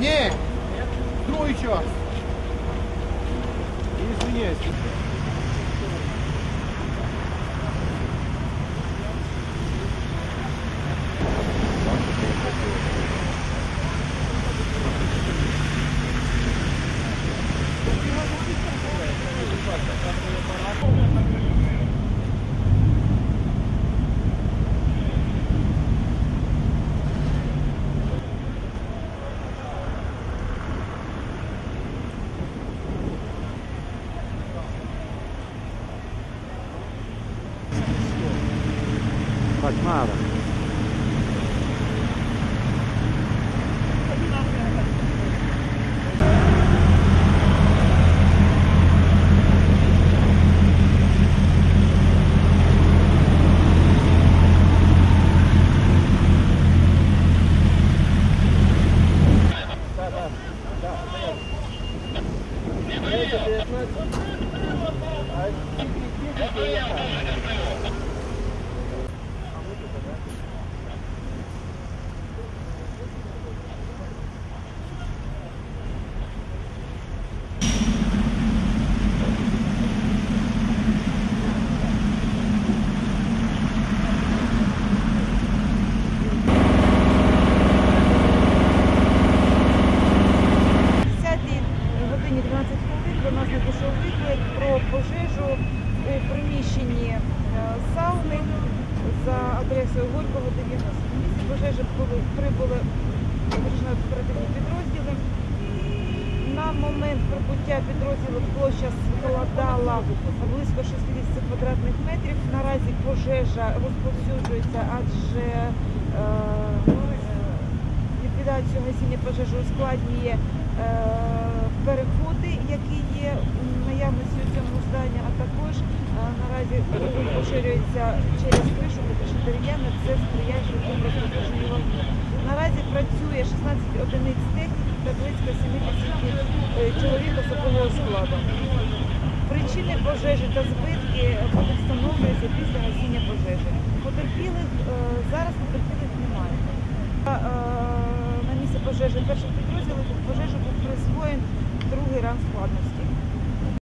Ні, другий час. Извиняюсь. Fatmara. У приміщенні е, сауни за адресою Горького 90. На місці пожежі були, прибули оперативні підрозділи. На момент прибуття підрозділів площа складала близько 60 квадратних метрів. Наразі пожежа розповсюджується, адже е, ліквідацію гасіння пожежі ускладнює е, переходи, які є наявності у цьому е, наразі поширюється через тому що дерев'яна це сприяє швидкому розповсюдженню. Наразі працює 16 одиниць техніки та близько 70 е, чоловік особового складу. Причини пожежі та збитки будуть встановлюватися після гасіння пожежі. Потерпілих е, зараз потерпілих немає. Е, На місці пожежі перших підрозділів пожежі був присвоєн другий ранг складності.